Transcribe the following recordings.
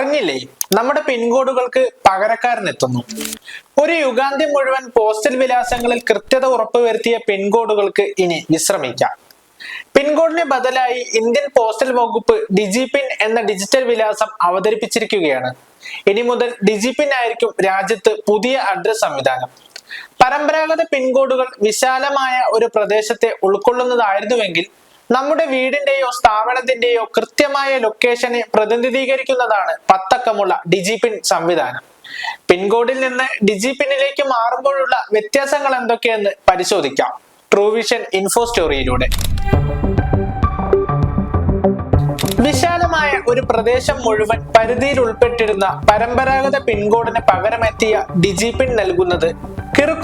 അറിഞ്ഞില്ലേ നമ്മുടെ പിൻകോഡുകൾക്ക് പകരക്കാരനെത്തുന്നു ഒരു യുഗാന്ത്യം മുഴുവൻ പോസ്റ്റൽ വിലാസങ്ങളിൽ കൃത്യത ഉറപ്പുവരുത്തിയ പിൻകോഡുകൾക്ക് ഇനി വിശ്രമിക്കാം. പിൻകോഡിന് ബദലായി ഇന്ത്യൻ പോസ്റ്റൽ വകുപ്പ് ഡിജിപിൻ എന്ന ഡിജിറ്റൽ വിലാസം അവതരിപ്പിച്ചിരിക്കുകയാണ്. ഇനി മുതൽ ഡിജിപിൻ ആയിരിക്കും രാജ്യത്ത് പുതിയ അഡ്രസ് സംവിധാനം. പരമ്പരാഗത പിൻകോഡുകൾ വിശാലമായ ഒരു പ്രദേശത്തെ ഉൾക്കൊള്ളുന്നതായിരുന്നുവെങ്കിൽ നമ്മുടെ വീടിന്റെയോ സ്ഥാപനത്തിന്റെയോ കൃത്യമായ ലൊക്കേഷനെ പ്രതിനിധീകരിക്കുന്നതാണ് പത്തക്കമുള്ള ഡിജിപിൻ സംവിധാനം. പിൻകോഡിൽ നിന്ന് ഡിജിപിന്നിലേക്ക് മാറുമ്പോഴുള്ള വ്യത്യാസങ്ങൾ എന്തൊക്കെയെന്ന് പരിശോധിക്കാം. ട്രൂവിഷൻ ഇൻഫോ സ്റ്റോറിയിലൂടെ വിശാലമായ ഒരു പ്രദേശം മുഴുവൻ പരിധിയിൽ ഉൾപ്പെട്ടിരുന്ന പരമ്പരാഗത പിൻകോഡിന് പകരമെത്തിയ ഡിജിപിൻ നൽകുന്നത്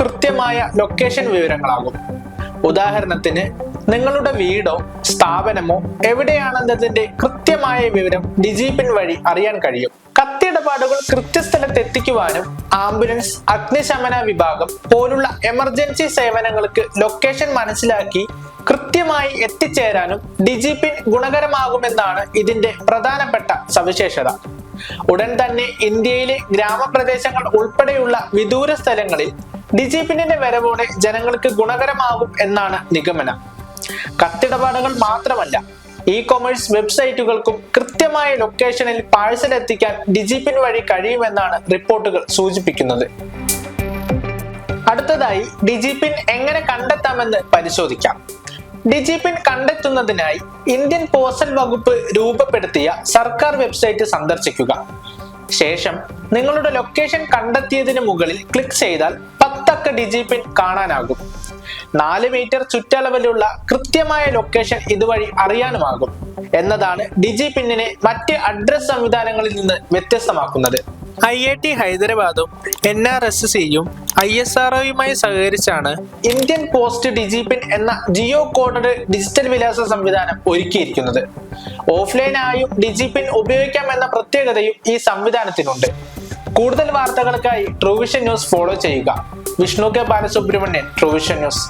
കൃത്യമായ ലൊക്കേഷൻ വിവരങ്ങളാകും. ഉദാഹരണത്തിന് നിങ്ങളുടെ വീടോ സ്ഥാപനമോ എവിടെയാണെന്നതിന്റെ കൃത്യമായ വിവരം ഡിജിപിൻ വഴി അറിയാൻ കഴിയും. കത്തിയിടപാടുകൾ കൃത്യസ്ഥലത്ത് എത്തിക്കുവാനും ആംബുലൻസ് അഗ്നിശമന വിഭാഗം പോലുള്ള എമർജൻസി സേവനങ്ങൾക്ക് ലൊക്കേഷൻ മനസ്സിലാക്കി കൃത്യമായി എത്തിച്ചേരാനും ഡിജിപിൻ ഗുണകരമാകുമെന്നാണ് ഇതിന്റെ പ്രധാനപ്പെട്ട സവിശേഷത. ഉടൻ തന്നെ ഇന്ത്യയിലെ ഗ്രാമപ്രദേശങ്ങൾ ഉൾപ്പെടെയുള്ള വിദൂര സ്ഥലങ്ങളിൽ ഡിജിപിന്റെ വരവോടെ ജനങ്ങൾക്ക് ഗുണകരമാകും എന്നാണ് നിഗമനം. കത്തിടപാടുകൾ മാത്രമല്ല ഇ കൊമേഴ്സ് വെബ്സൈറ്റുകൾക്കും കൃത്യമായ ലൊക്കേഷനിൽ പാഴ്സൽ എത്തിക്കാൻ ഡിജിപിൻ വഴി കഴിയുമെന്നാണ് റിപ്പോർട്ടുകൾ സൂചിപ്പിക്കുന്നത്. അടുത്തതായി ഡിജിപിൻ എങ്ങനെ കണ്ടെത്താമെന്ന് പരിശോധിക്കാം. ഡിജിപിൻ കണ്ടെത്തുന്നതിനായി ഇന്ത്യൻ പോസ്റ്റൽ വകുപ്പ് രൂപപ്പെടുത്തിയ സർക്കാർ വെബ്സൈറ്റ് സന്ദർശിക്കുക. ശേഷം നിങ്ങളുടെ ലൊക്കേഷൻ കണ്ടെത്തിയതിന് മുകളിൽ ക്ലിക്ക് ചെയ്താൽ പത്തക്ക ഡിജിപിൻ കാണാനാകും. നാല് മീറ്റർ ചുറ്റളവിലുള്ള കൃത്യമായ ലൊക്കേഷൻ ഇതുവഴി അറിയാനുമാകും. എന്നതാണ് ഡിജി പിന്നിനെ മറ്റ് അഡ്രസ് സംവിധാനങ്ങളിൽ നിന്ന് വ്യത്യസ്തമാക്കുന്നത്. ഐ ഐ ടി ഹൈദരാബാദും എൻ ആർ എസ് സിയും ഐ എസ് ആർ ഒയുമായി സഹകരിച്ചാണ് ഇന്ത്യൻ പോസ്റ്റ് ഡിജിപിൻ എന്ന ജിയോ കോഡഡ് ഡിജിറ്റൽ വിലാസ സംവിധാനം ഒരുക്കിയിരിക്കുന്നത്. ഓഫ്ലൈനായും ഡിജിപിൻ ഉപയോഗിക്കാം എന്ന പ്രത്യേകതയും ഈ സംവിധാനത്തിനുണ്ട്. കൂടുതൽ വാർത്തകൾക്കായി ട്രൂവിഷൻ ന്യൂസ് ഫോളോ ചെയ്യുക. Vishnu K Balasubramanian Truevision news